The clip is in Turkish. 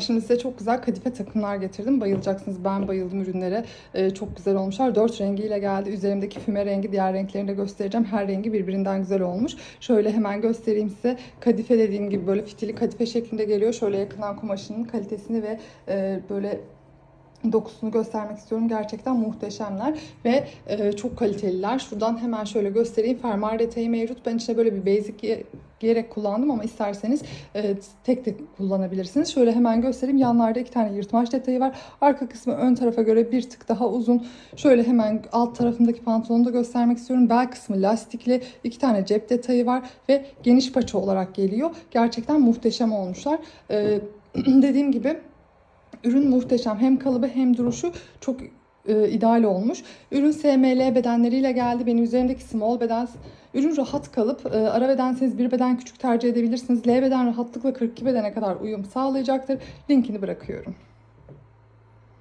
Şimdi size çok güzel kadife takımlar getirdim. Bayılacaksınız. Ben bayıldım ürünlere. Ee, çok güzel olmuşlar. Dört rengiyle geldi. Üzerimdeki füme rengi diğer renklerini de göstereceğim. Her rengi birbirinden güzel olmuş. Şöyle hemen göstereyim size. Kadife dediğim gibi böyle fitili kadife şeklinde geliyor. Şöyle yakından kumaşının kalitesini ve e, böyle dokusunu göstermek istiyorum. Gerçekten muhteşemler ve e, çok kaliteliler. Şuradan hemen şöyle göstereyim. Fermuar detayı mevcut. Ben içine böyle bir basic giyerek kullandım ama isterseniz e, tek tek kullanabilirsiniz. Şöyle hemen göstereyim. Yanlarda iki tane yırtmaç detayı var. Arka kısmı ön tarafa göre bir tık daha uzun. Şöyle hemen alt tarafındaki pantolonu da göstermek istiyorum. Bel kısmı lastikli. iki tane cep detayı var ve geniş paça olarak geliyor. Gerçekten muhteşem olmuşlar. E, dediğim gibi Ürün muhteşem. Hem kalıbı hem duruşu çok e, ideal olmuş. Ürün SML bedenleriyle geldi. Benim üzerimdeki small beden Ürün rahat kalıp e, ara bedenseniz bir beden küçük tercih edebilirsiniz. L beden rahatlıkla 42 bedene kadar uyum sağlayacaktır. Linkini bırakıyorum.